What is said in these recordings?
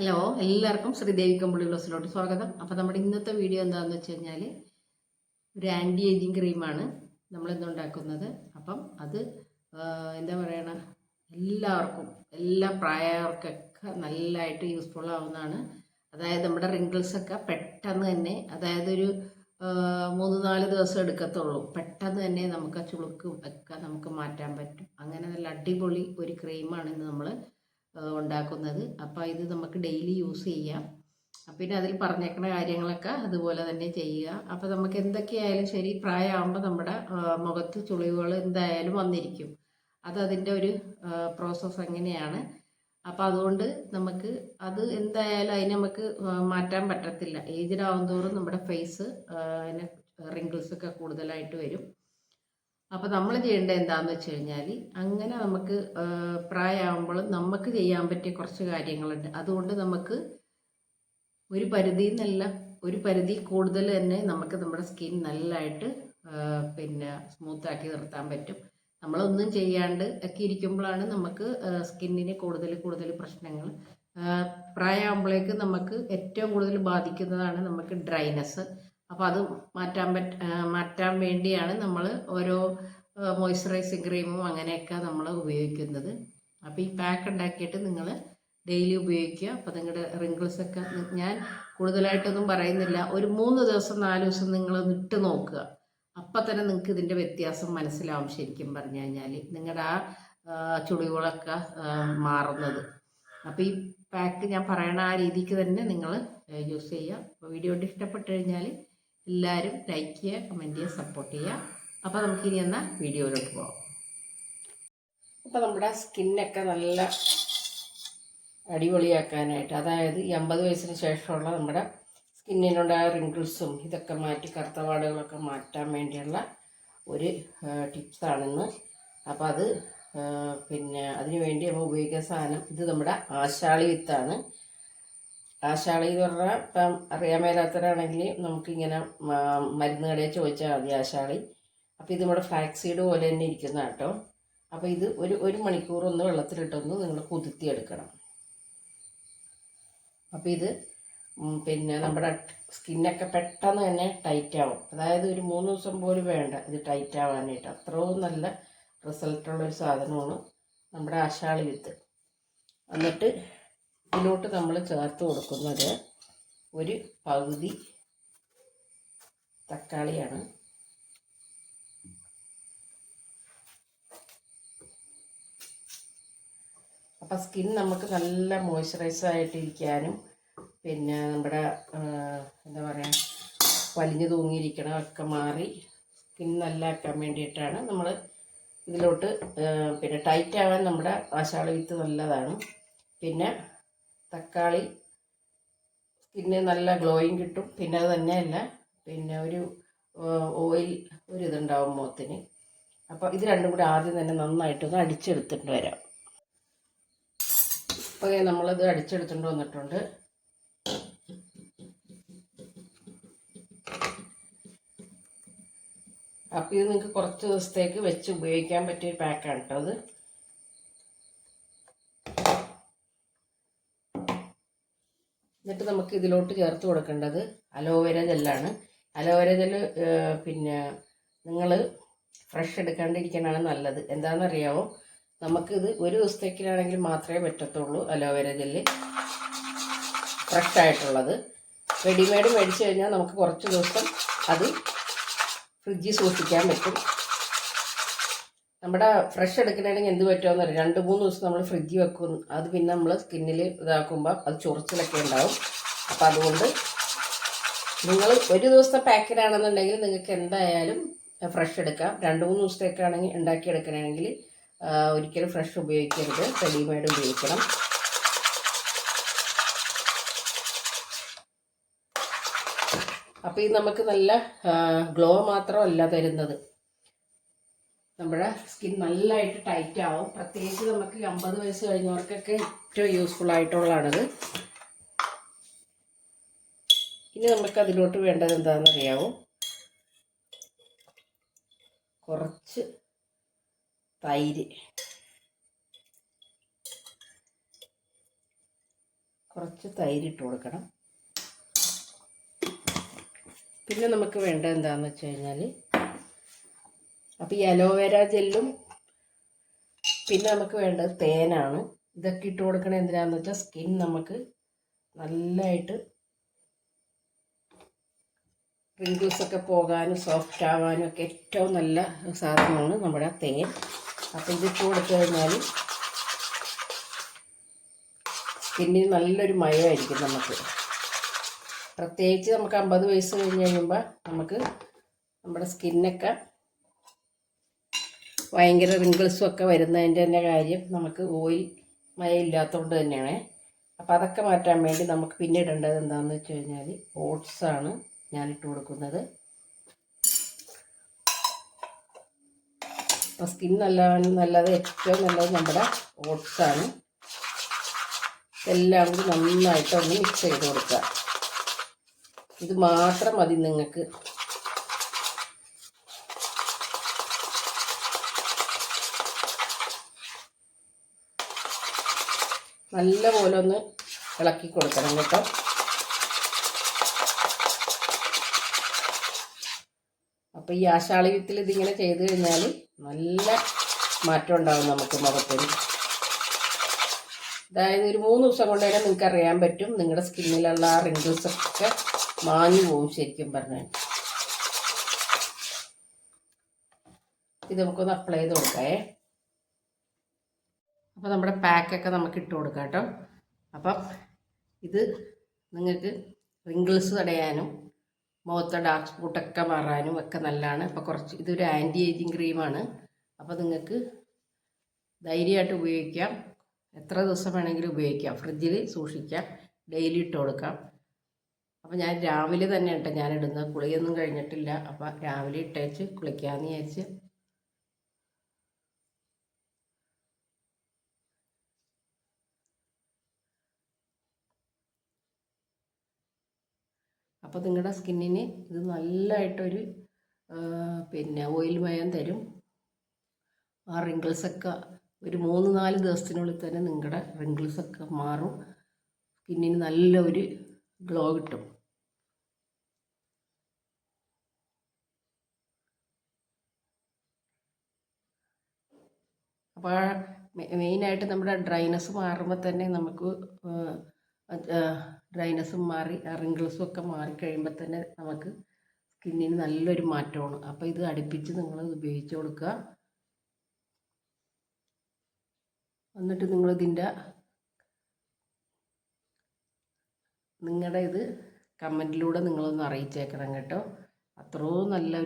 Hello എല്ലാവർക്കും ശ്രീദേവി കമ്പിളി ഗ്ലോസിലോട്ട് സ്വാഗതം. അപ്പോൾ നമ്മുടെ ഇന്നത്തെ വീഡിയോ എന്താണെന്ന് വെച്ച് കഴിഞ്ഞാൽ ഒരു ആന്റി ഏജിങ് ക്രീമാണ് നമ്മളിന്ന് ഉണ്ടാക്കുന്നത്. അപ്പം അത് എന്താ പറയണ? എല്ലാവർക്കും എല്ലാ പ്രായവർക്കൊക്കെ നല്ലതായിട്ട് യൂസ്ഫുൾ ആവുന്നതാണ്. അതായത് നമ്മുടെ റിങ്കിൾസ് ഒക്കെ പെട്ടെന്ന് തന്നെ അതായത് ഒരു മൂന്ന് നാല് ദിവസം എടുക്കത്തുള്ളൂ. പെട്ടെന്ന് തന്നെ നമുക്ക് ചുളുക്കും ഒക്കെ നമുക്ക് മാറ്റാൻ പറ്റും. അങ്ങനെ നല്ല അടിപൊളി ഒരു ക്രീമാണ് ഇന്ന് നമ്മൾ ഉണ്ടാക്കുന്നത്. അപ്പോൾ ഇത് നമുക്ക് ഡെയിലി യൂസ് ചെയ്യാം. പിന്നെ അതിൽ പറഞ്ഞേക്കുന്ന കാര്യങ്ങളൊക്കെ അതുപോലെ തന്നെ ചെയ്യുക. അപ്പോൾ നമുക്ക് എന്തൊക്കെയായാലും ശരി പ്രായമാകുമ്പോൾ നമ്മുടെ മുഖത്ത് ചുളിവുകൾ എന്തായാലും വന്നിരിക്കും. അത് അതിന്റെ ഒരു പ്രോസസ്സ് എങ്ങനെയാണ് അപ്പോൾ അതുകൊണ്ട് നമുക്ക് അത് എന്തായാലും അതിനെ നമുക്ക് മാറ്റാൻ പറ്റത്തില്ല. ഏജ്ഡ് ആവുന്തോറും നമ്മുടെ ഫേസ് അതിന് റിങ്കിൾസൊക്കെ കൂടുതലായിട്ട് വരും. അപ്പോൾ നമ്മൾ ചെയ്യേണ്ടത് എന്താണെന്ന് വെച്ച് കഴിഞ്ഞാൽ അങ്ങനെ നമുക്ക് പ്രായമാകുമ്പോൾ നമുക്ക് ചെയ്യാൻ പറ്റിയ കുറച്ച് കാര്യങ്ങളുണ്ട്. അതുകൊണ്ട് നമുക്ക് ഒരു പരിധി എന്നല്ല ഒരു പരിധി കൂടുതൽ തന്നെ നമുക്ക് നമ്മുടെ സ്കിൻ നല്ലതായിട്ട് പിന്നെ സ്മൂത്താക്കി നിർത്താൻ പറ്റും. നമ്മളൊന്നും ചെയ്യാണ്ട് ഒക്കെ ഇരിക്കുമ്പോഴാണ് നമുക്ക് സ്കിന്നിന് കൂടുതൽ കൂടുതൽ പ്രശ്നങ്ങൾ. പ്രായമാകുമ്പോഴേക്ക് നമുക്ക് ഏറ്റവും കൂടുതൽ ബാധിക്കുന്നതാണ് നമുക്ക് ഡ്രൈനെസ് അപ്പോൾ അത് മാറ്റാൻ പറ്റ മാറ്റാൻ വേണ്ടിയാണ് നമ്മൾ ഓരോ മോയ്സ്ചറൈസിങ് ക്രീമും അങ്ങനെയൊക്കെ നമ്മൾ ഉപയോഗിക്കുന്നത്. അപ്പോൾ ഈ പാക്ക് ഉണ്ടാക്കിയിട്ട് നിങ്ങൾ ഡെയിലി ഉപയോഗിക്കുക. അപ്പോൾ നിങ്ങളുടെ റിങ്കിൾസ് ഒക്കെ ഞാൻ കൂടുതലായിട്ടൊന്നും പറയുന്നില്ല. ഒരു മൂന്ന് ദിവസം നാല് ദിവസം നിങ്ങൾ ഇട്ട് നോക്കുക. അപ്പം തന്നെ നിങ്ങൾക്ക് ഇതിന്റെ വ്യത്യാസം മനസ്സിലാവും ശരിക്കും പറഞ്ഞു കഴിഞ്ഞാൽ നിങ്ങളുടെ ആ ചുളിവുകളൊക്കെ മാറുന്നത്. അപ്പോൾ ഈ പാക്ക് ഞാൻ പറയണ ആ രീതിക്ക് തന്നെ നിങ്ങൾ യൂസ് ചെയ്യുക. അപ്പോൾ വീഡിയോ ഇഷ്ടപ്പെട്ട് കഴിഞ്ഞാൽ എല്ലാവരും ലൈക്ക് ചെയ്യുക കമന്റ് ചെയ്യുക സപ്പോർട്ട് ചെയ്യുക. അപ്പോൾ നമുക്ക് ഇനി എന്നാൽ വീഡിയോയിലോട്ട് പോകാം അപ്പോൾ നമ്മുടെ സ്കിന്നൊക്കെ നല്ല അടിപൊളിയാക്കാനായിട്ട് അതായത് ഈ അമ്പത് വയസ്സിന് ശേഷമുള്ള നമ്മുടെ സ്കിന്നിനുണ്ടായ റിങ്കിൾസും ഇതൊക്കെ മാറ്റി കറുത്തപാടുകളൊക്കെ മാറ്റാൻ വേണ്ടിയുള്ള ഒരു ടിപ്സാണെന്ന് അപ്പോൾ അത് പിന്നെ അതിന് വേണ്ടി നമ്മൾ ഉപയോഗിക്കുന്ന സാധനം ഇത് നമ്മുടെ ആശാളി വിത്താണ്. ആശാളി എന്ന് പറഞ്ഞാൽ ഇപ്പം അറിയാൻ മേലാത്തവരാണെങ്കിൽ നമുക്കിങ്ങനെ മരുന്ന് കടയിൽ ചോദിച്ചാൽ മതി ആശാളി. അപ്പോൾ ഇത് നമ്മുടെ ഫ്ലാക്സീഡ് സീഡ് പോലെ തന്നെ ഇരിക്കുന്ന കേട്ടോ അപ്പോൾ ഇത് ഒരു ഒരു മണിക്കൂർ ഒന്ന് വെള്ളത്തിലിട്ടൊന്ന് നിങ്ങൾ കുതിർത്തിയെടുക്കണം. അപ്പോൾ ഇത് പിന്നെ നമ്മുടെ സ്കിന്നൊക്കെ പെട്ടെന്ന് തന്നെ ടൈറ്റ് ആവും അതായത് ഒരു മൂന്ന് ദിവസം പോലും വേണ്ട ഇത് ടൈറ്റ് ആവാനായിട്ട് അത്രയും നല്ല റിസൾട്ടുള്ള ഒരു സാധനമാണ് നമ്മുടെ ആശാളി വിത്ത്. എന്നിട്ട് ഇതിലോട്ട് നമ്മൾ ചേർത്ത് കൊടുക്കുന്നത് ഒരു പകുതി തക്കാളിയാണ്. അപ്പം സ്കിൻ നമുക്ക് നല്ല മോയ്സ്ചറൈസ് ആയിട്ടിരിക്കാനും പിന്നെ നമ്മുടെ എന്താ പറയുക വലിഞ്ഞു തൂങ്ങിയിരിക്കണം ഒക്കെ മാറി സ്കിൻ നല്ല ആക്കാൻ വേണ്ടിയിട്ടാണ് നമ്മൾ ഇതിലോട്ട് പിന്നെ ടൈറ്റ് ആവാൻ നമ്മുടെ ആശാളി വിത്ത് നല്ലതാണ്. പിന്നെ തക്കാളി സ്കിന്നിന് നല്ല ഗ്ലോയിങ് കിട്ടും. പിന്നെ അത് തന്നെയല്ല പിന്നെ ഒരു ഓയിൽ ഒരു ഇതുണ്ടാവും മുഖത്തിന്. അപ്പോൾ ഇത് രണ്ടും കൂടി ആദ്യം തന്നെ നന്നായിട്ടൊന്ന് അടിച്ചെടുത്തിട്ട് വരാം. അപ്പോൾ നമ്മളിത് അടിച്ചെടുത്തിട്ട് വന്നിട്ടുണ്ട്. അപ്പോൾ ഇത് നിങ്ങൾക്ക് കുറച്ച് ദിവസത്തേക്ക് വെച്ച് ഉപയോഗിക്കാൻ പറ്റിയ ഒരു പാക്കാണ് കേട്ടോ അത് എന്നിട്ട് നമുക്ക് ഇതിലോട്ട് ചേർത്ത് കൊടുക്കേണ്ടത് അലോവേര ജെല്ലാണ്. അലോവേര ജെല്ല് പിന്നെ നിങ്ങൾ ഫ്രഷ് എടുക്കാണ്ടിരിക്കാനാണ് നല്ലത്. എന്താണെന്നറിയാമോ നമുക്കിത് ഒരു ദിവസത്തേക്കിലാണെങ്കിൽ മാത്രമേ പറ്റത്തുള്ളൂ അലോവേര ജെല്ല്. ഫ്രഷ് ആയിട്ടുള്ളത്. റെഡിമെയ്ഡ് മേടിച്ചു കഴിഞ്ഞാൽ നമുക്ക് കുറച്ച് ദിവസം അത് ഫ്രിഡ്ജിൽ സൂക്ഷിക്കാൻ പറ്റും. നമ്മുടെ ഫ്രഷ് എടുക്കണമെങ്കിൽ എന്ത് പറ്റുമെന്ന് അറിയാം? രണ്ട് മൂന്ന് ദിവസം നമ്മൾ ഫ്രിഡ്ജിൽ വെക്കും അത് പിന്നെ നമ്മൾ സ്കിന്നിൽ ഇതാക്കുമ്പോൾ അത് ചൊറിച്ചിലൊക്കെ ഉണ്ടാവും. അപ്പം അതുകൊണ്ട് നിങ്ങൾ ഒരു ദിവസത്തെ പാക്കിനാണെന്നുണ്ടെങ്കിൽ നിങ്ങൾക്ക് എന്തായാലും ഫ്രഷ് എടുക്കാം. രണ്ട് മൂന്ന് ദിവസത്തേക്കാണെങ്കിൽ ഉണ്ടാക്കിയെടുക്കണമെങ്കിൽ ഒരിക്കലും ഫ്രഷ് ഉപയോഗിക്കരുത്. റെഡിമെയ്ഡ് ഉപയോഗിക്കണം. അപ്പോൾ ഇത് നമുക്ക് നല്ല ഗ്ലോ മാത്രമല്ല തരുന്നത്. നമ്മുടെ സ്കിൻ നല്ലതായിട്ട് ടൈറ്റ് ആവും. പ്രത്യേകിച്ച് നമുക്ക് അമ്പത് വയസ്സ് കഴിഞ്ഞവർക്കൊക്കെ ഏറ്റവും യൂസ്ഫുൾ ആയിട്ടുള്ളതാണത്. ഇനി നമുക്ക് അതിലോട്ട് വേണ്ടത് എന്താണെന്ന് അറിയാവോ കുറച്ച് തൈര്. കുറച്ച് തൈര് ഇട്ട് കൊടുക്കണം. പിന്നെ നമുക്ക് വേണ്ടത് എന്താണെന്ന് വെച്ച് കഴിഞ്ഞാൽ അപ്പോൾ ഈ അലോവേര ജെല്ലും പിന്നെ നമുക്ക് വേണ്ടത് തേനാണ്. ഇതൊക്കെ ഇട്ട് കൊടുക്കണത് എന്തിനാന്ന് വെച്ചാൽ സ്കിൻ നമുക്ക് നല്ലതായിട്ട് ഒക്കെ പോകാനും സോഫ്റ്റ് ആവാനും ഒക്കെ ഏറ്റവും നല്ല സാധനമാണ് നമ്മുടെ തേൻ. അപ്പോൾ ഇതിട്ട് കൊടുത്തു കഴിഞ്ഞാൽ സ്കിന്നിന് നല്ലൊരു മയമായിരിക്കും നമുക്ക്. പ്രത്യേകിച്ച് നമുക്ക് അമ്പത് വയസ്സ് കഴിഞ്ഞ് കഴിയുമ്പോൾ നമുക്ക് നമ്മുടെ സ്കിന്നൊക്കെ ഭയങ്കര റിങ്കിൾസും ഒക്കെ വരുന്നതിന്റെ തന്നെ കാര്യം നമുക്ക് ഓയിൽ മയം ഇല്ലാത്തതുകൊണ്ട് തന്നെയാണ്. അപ്പോൾ അതൊക്കെ മാറ്റാൻ വേണ്ടി നമുക്ക് പിന്നെ ഇടേണ്ടത് എന്താണെന്ന് വെച്ച് കഴിഞ്ഞാൽ ഓട്സാണ് ഞാൻ ഇട്ട് കൊടുക്കുന്നത്. അപ്പോൾ സ്കിൻ നല്ല നല്ലത് ഏറ്റവും നല്ലത് നമ്മുടെ ഓട്സാണ് എല്ലാം കൂടി നന്നായിട്ട് ഒന്ന് മിക്സ് ചെയ്ത് കൊടുക്കുക ഇത് മാത്രം മതി നിങ്ങൾക്ക്. നല്ല പോലെ ഒന്ന് ഇളക്കി കൊടുക്കണം കേട്ടോ. അപ്പോൾ ഈ ആശാളിയത്തിൽ ഇതിങ്ങനെ ചെയ്ത് കഴിഞ്ഞാൽ നല്ല മാറ്റം ഉണ്ടാവും നമുക്ക് മുഖത്തിന്. അതായത് ഒരു മൂന്ന് ദിവസം കൊണ്ട് തന്നെ നിങ്ങൾക്ക് അറിയാൻ പറ്റും. നിങ്ങളുടെ സ്കിന്നിലുള്ള ആ റിങ്കിൾസ് ഒക്കെ മാഞ്ഞു പോവും ശരിക്കും പറഞ്ഞാൽ ഇത് നമുക്കൊന്ന് അപ്ലൈ ചെയ്ത് കൊടുക്കാമേ അപ്പോൾ നമ്മുടെ പാക്കൊക്കെ നമുക്ക് ഇട്ട് കൊടുക്കാം കേട്ടോ. അപ്പം ഇത് നിങ്ങൾക്ക് റിങ്കിൾസ് തടയാനും മുഖത്തെ ഡാർക്ക് സ്പോട്ടൊക്കെ മാറാനും ഒക്കെ നല്ലതാണ്. അപ്പോൾ കുറച്ച് ഇതൊരു ആന്റി ഏജിങ് ക്രീമാണ് അപ്പോൾ നിങ്ങൾക്ക് ധൈര്യമായിട്ട് ഉപയോഗിക്കാം. എത്ര ദിവസം വേണമെങ്കിലും ഉപയോഗിക്കാം. ഫ്രിഡ്ജിൽ സൂക്ഷിക്കാം. ഡെയിലി ഇട്ട് കൊടുക്കാം. അപ്പോൾ ഞാൻ രാവിലെ തന്നെ കേട്ടോ ഞാനിടുന്നത്. കുളിയൊന്നും കഴിഞ്ഞിട്ടില്ല. അപ്പോൾ രാവിലെ ഇട്ടേച്ച് കുളിക്കാമെന്ന് വിചാരിച്ച് അപ്പോൾ നിങ്ങളുടെ സ്കിന്നിന് ഇത് നല്ലതായിട്ടൊരു പിന്നെ ഓയിൽ മയം തരും. ആ റിങ്കിൾസൊക്കെ ഒരു മൂന്ന് നാല് ദിവസത്തിനുള്ളിൽ തന്നെ നിങ്ങളുടെ റിങ്കിൾസൊക്കെ മാറും. സ്കിന്നിന് നല്ല ഒരു ഗ്ലോ കിട്ടും. അപ്പോൾ മെയിനായിട്ട് നമ്മുടെ ഡ്രൈനസ് മാറുമ്പോൾ തന്നെ നമുക്ക് ഡ്രൈനസും മാറി റിങ്കിൾസും ഒക്കെ മാറിക്കഴിയുമ്പോൾ തന്നെ നമുക്ക് സ്കിന്നിന് നല്ലൊരു മാറ്റമാണ്. അപ്പോൾ ഇത് അടുപ്പിച്ച് നിങ്ങൾ ഉപയോഗിച്ച് കൊടുക്കുക. എന്നിട്ട് നിങ്ങളിതിന്റെ നിങ്ങളുടെ ഇത് കമന്റിലൂടെ നിങ്ങളൊന്ന് അറിയിച്ചേക്കണം കേട്ടോ. അത്രയും നല്ല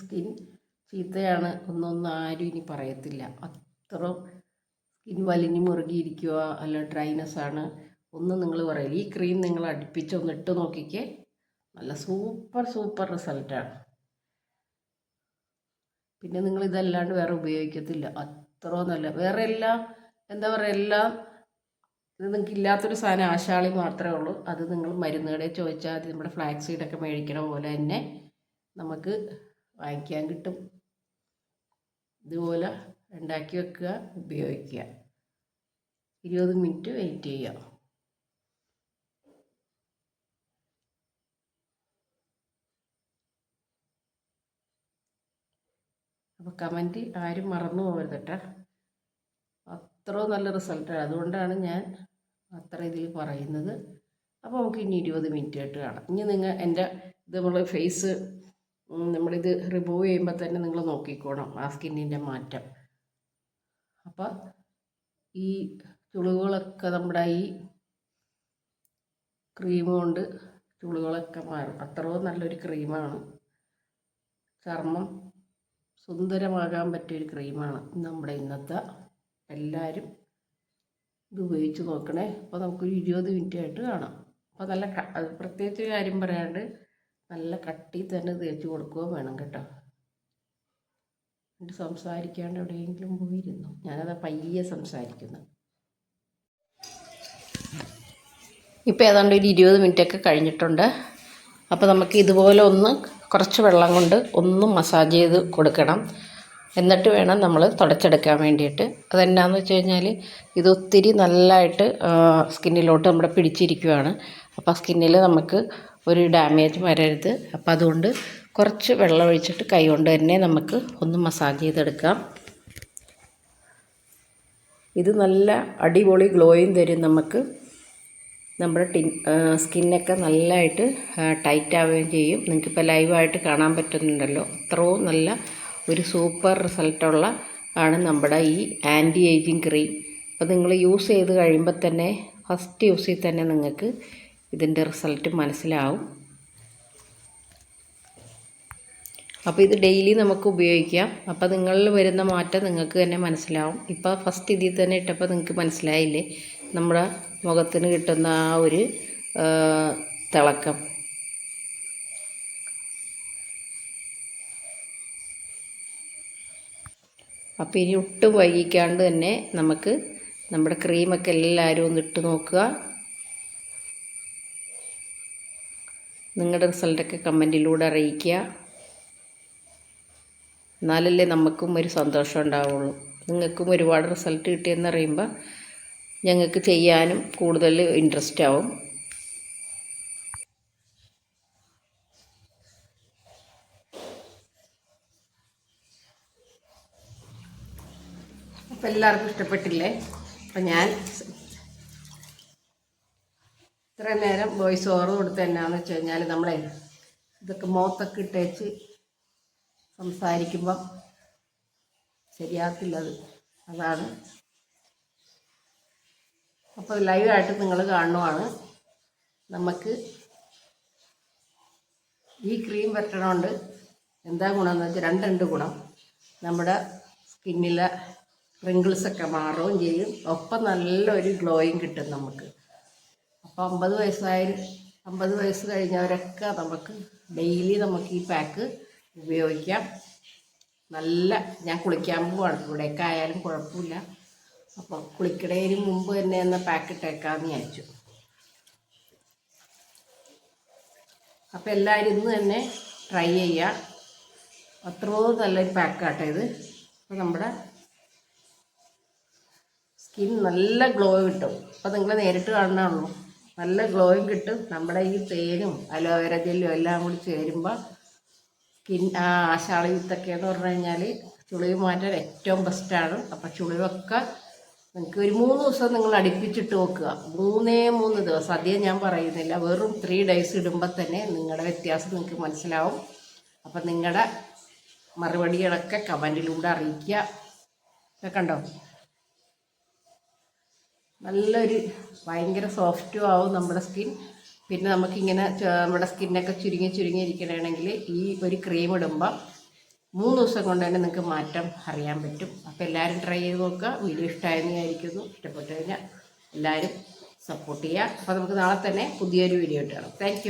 സ്കിൻ ചീത്തയാണ് ഒന്നൊന്നും ആരും ഇനി പറയത്തില്ല. അത്ര സ്കിൻ വലിഞ്ഞു മുറുകിയിരിക്കുക അല്ല ഡ്രൈനെസ് ആണ് ഒന്നും നിങ്ങൾ പറയില്ല. ഈ ക്രീം നിങ്ങൾ അടുപ്പിച്ച് ഒന്ന് ഇട്ട് നോക്കിക്കേ നല്ല സൂപ്പർ സൂപ്പർ റിസൾട്ടാണ് പിന്നെ നിങ്ങൾ ഇതല്ലാണ്ട് വേറെ ഉപയോഗിക്കത്തില്ല. അത്ര നല്ല വേറെ എല്ലാം എന്താ പറയുക എല്ലാം ഇത് നിങ്ങൾക്ക് ഇല്ലാത്തൊരു സാധനം ആശാളി മാത്രമേ ഉള്ളൂ. അത് നിങ്ങൾ മരുന്ന് കടയിൽ ചോദിച്ചാൽ അത് നമ്മുടെ ഫ്ലാക്സ് സീഡൊക്കെ മേടിക്കണ പോലെ തന്നെ നമുക്ക് വാങ്ങിക്കാൻ കിട്ടും. ഇതുപോലെ ഉണ്ടാക്കി വെക്കുക ഉപയോഗിക്കുക. ഇരുപത് മിനിറ്റ് വെയിറ്റ് ചെയ്യുക. അപ്പോൾ കമന്റ് ആരും മറന്നു പോകരുത് കേട്ടോ. അത്ര നല്ല റിസൾട്ടാണ് അതുകൊണ്ടാണ് ഞാൻ അത്ര ഇതിൽ പറയുന്നത്. അപ്പോൾ നമുക്ക് ഇനി ഇരുപത് മിനിറ്റ് ആയിട്ട് കാണാം. ഇനി നിങ്ങൾ എന്റെ ഇത് നമ്മൾ ഫേസ് നമ്മളിത് റിമൂവ് ചെയ്യുമ്പോൾ തന്നെ നിങ്ങൾ നോക്കിക്കോണം ആ സ്കിന്നിന്റെ മാറ്റം. അപ്പോൾ ഈ ചുളിവുകളൊക്കെ നമ്മുടെ ഈ ക്രീം കൊണ്ട് ചുളികളൊക്കെ മാറും. അത്രയും നല്ലൊരു ക്രീമാണ് ചർമ്മം സുന്ദരമാകാൻ പറ്റിയൊരു ക്രീമാണ് നമ്മുടെ ഇന്നത്തെ എല്ലാവരും ഇത് ഉപയോഗിച്ച് നോക്കണേ. അപ്പോൾ നമുക്കൊരു ഇരുപത് മിനിറ്റ് ആയിട്ട് കാണാം. അപ്പോൾ നല്ല പ്രത്യേകിച്ച് കാര്യം പറയാണ്ട് നല്ല കട്ടി തന്നെ തേച്ചു കൊടുക്കുകയും വേണം കേട്ടോ. എന്നിട്ട് സംസാരിക്കാണ്ട് എവിടെയെങ്കിലും പോയിരുന്നു. ഞാനത് പയ്യെ സംസാരിക്കുന്നു. ഇപ്പോൾ ഏതാണ്ട് ഒരു ഇരുപത് മിനിറ്റൊക്കെ കഴിഞ്ഞിട്ടുണ്ട്. അപ്പോൾ നമുക്ക് ഇതുപോലെ ഒന്ന് കുറച്ച് വെള്ളം കൊണ്ട് ഒന്ന് മസാജ് ചെയ്ത് കൊടുക്കണം. എന്നിട്ട് വേണം നമ്മൾ തുടച്ചെടുക്കാൻ വേണ്ടിയിട്ട്. അതെന്നാന്ന് വെച്ച് കഴിഞ്ഞാൽ ഇത് ഒത്തിരി നല്ലതായിട്ട് സ്കിന്നിലോട്ട് നമ്മുടെ പിടിച്ചിരിക്കുകയാണ് അപ്പോൾ സ്കിന്നിൽ നമുക്ക് ഒരു ഡാമേജ് വരരുത്. അപ്പം അതുകൊണ്ട് കുറച്ച് വെള്ളം ഒഴിച്ചിട്ട് കൈ കൊണ്ട് തന്നെ നമുക്ക് ഒന്ന് മസാജ് ചെയ്തെടുക്കാം. ഇത് നല്ല അടിപൊളി ഗ്ലോയും തരും നമുക്ക്. നമ്മുടെ ടിൻ സ്കിന്നൊക്കെ നല്ലതായിട്ട് ടൈറ്റ് ആവുകയും ചെയ്യും. നിങ്ങൾക്കിപ്പോൾ ലൈവായിട്ട് കാണാൻ പറ്റുന്നുണ്ടല്ലോ. അത്രയും നല്ല ഒരു സൂപ്പർ റിസൾട്ടുള്ള ആണ് നമ്മുടെ ഈ ആന്റി ഏജിങ് ക്രീം അപ്പോൾ നിങ്ങൾ യൂസ് ചെയ്ത് കഴിയുമ്പോൾ തന്നെ ഫസ്റ്റ് യൂസിൽ തന്നെ നിങ്ങൾക്ക് ഇതിന്റെ റിസൾട്ട് മനസ്സിലാവും. അപ്പോൾ ഇത് ഡെയിലി നമുക്ക് ഉപയോഗിക്കാം. അപ്പോൾ നിങ്ങളിൽ വരുന്ന മാറ്റം നിങ്ങൾക്ക് തന്നെ മനസ്സിലാവും. ഇപ്പോൾ ഫസ്റ്റ് ഇതിൽ തന്നെ ഇട്ടപ്പോൾ നിങ്ങൾക്ക് മനസ്സിലായില്ലേ? നമ്മുടെ മുഖത്തിന് കിട്ടുന്ന ആ ഒരു തിളക്കം. അപ്പോൾ ഇനി ഒട്ടും വൈകിക്കാണ്ട് തന്നെ നമുക്ക് നമ്മുടെ ക്രീമൊക്കെ എല്ലാവരും ഒന്ന് ഇട്ട് നോക്കുക. നിങ്ങളുടെ റിസൾട്ടൊക്കെ കമന്റിലൂടെ അറിയിക്കുക. എന്നാലല്ലേ നമുക്കും ഒരു സന്തോഷം ഉണ്ടാവുള്ളൂ. നിങ്ങൾക്കും ഒരുപാട് റിസൾട്ട് കിട്ടിയെന്ന് അറിയുമ്പോൾ ഞങ്ങൾക്ക് ചെയ്യാനും കൂടുതൽ ഇൻട്രസ്റ്റ് ആവും. അപ്പോൾ എല്ലാവർക്കും ഇഷ്ടപ്പെട്ടില്ലേ? അപ്പം ഞാൻ ഇത്ര നേരം വോയിസ് ഓവർ കൊടുത്ത എന്നാന്ന് വെച്ച് കഴിഞ്ഞാൽ നമ്മളെ ഇതൊക്കെ മോത്തൊക്കെ ഇട്ടേച്ച് സംസാരിക്കുമ്പം ശരിയാക്കില്ലത് അതാണ്. അപ്പോൾ ലൈവായിട്ട് നിങ്ങൾ കാണുവാണ്. നമുക്ക് ഈ ക്രീം പറ്റണോണ്ട് എന്താ ഗുണമെന്ന് വെച്ചാൽ രണ്ട് രണ്ട് ഗുണം. നമ്മുടെ സ്കിന്നിലെ റിങ്കിൾസൊക്കെ മാറുകയും ചെയ്യും. ഒപ്പം നല്ലൊരു ഗ്ലോയും കിട്ടും നമുക്ക്. അമ്പത് വയസ്സായ അമ്പത് വയസ്സ് കഴിഞ്ഞവരൊക്കെ നമുക്ക് ഡെയിലി നമുക്ക് ഈ പാക്ക് ഉപയോഗിക്കാം. നല്ല ഞാൻ കുളിക്കാൻ പോവാണ്. ഇവിടെയൊക്കെ ആയാലും കുഴപ്പമില്ല. അപ്പോൾ കുളിക്കണേന് മുമ്പ് തന്നെ എന്ന പാക്ക് ഇട്ടേക്കാമെന്ന് വിചാരിച്ചു. അപ്പോൾ എല്ലാവരും ഇന്ന് തന്നെ ട്രൈ ചെയ്യുക അത്രയോ നല്ലൊരു പാക്കാട്ടോ ഇത്. അപ്പോൾ നമ്മുടെ സ്കിൻ നല്ല ഗ്ലോ കിട്ടും. അപ്പോൾ നിങ്ങൾ നേരിട്ട് കാണണമുള്ളൂ നല്ല ഗ്ലോയും കിട്ടും. നമ്മുടെ ഈ തേനും അലോവേര ജെല്ലും എല്ലാം കൂടി ചേരുമ്പോൾ സ്കിൻ ആശാളി വിത്തൊക്കെ എന്ന് പറഞ്ഞു കഴിഞ്ഞാൽ ചുളിവ് മാറ്റാൻ ഏറ്റവും ബെസ്റ്റാണ് അപ്പം ചുളിവൊക്കെ നിങ്ങൾക്ക് ഒരു മൂന്ന് ദിവസം നിങ്ങൾ അടുപ്പിച്ചിട്ട് നോക്കുക മൂന്നേ മൂന്ന് ദിവസം അധികം ഞാൻ പറയുന്നില്ല. വെറും ത്രീ ഡേയ്സ് ഇടുമ്പോൾ തന്നെ നിങ്ങളുടെ വ്യത്യാസം നിങ്ങൾക്ക് മനസ്സിലാവും. അപ്പം നിങ്ങളുടെ മറുപടികളൊക്കെ കമന്റിലൂടെ അറിയിക്കുക. കണ്ടോ? നല്ലൊരു ഭയങ്കര സോഫ്റ്റും ആവും നമ്മുടെ സ്കിൻ. പിന്നെ നമുക്കിങ്ങനെ നമ്മുടെ സ്കിന്നൊക്കെ ചുരുങ്ങി ചുരുങ്ങി ഇരിക്കണമെങ്കിൽ ഈ ഒരു ക്രീം ഇടുമ്പോൾ മൂന്ന് ദിവസം കൊണ്ട് തന്നെ നിങ്ങൾക്ക് മാറ്റം അറിയാൻ പറ്റും. അപ്പോൾ എല്ലാവരും ട്രൈ ചെയ്ത് നോക്കുക. വീഡിയോ ഇഷ്ടമായെന്ന് വിചാരിക്കുന്നു. ഇഷ്ടപ്പെട്ടു കഴിഞ്ഞാൽ എല്ലാവരും സപ്പോർട്ട് ചെയ്യുക. അപ്പോൾ നമുക്ക് നാളെ തന്നെ പുതിയൊരു വീഡിയോ ഇട്ട് കാണാം. താങ്ക്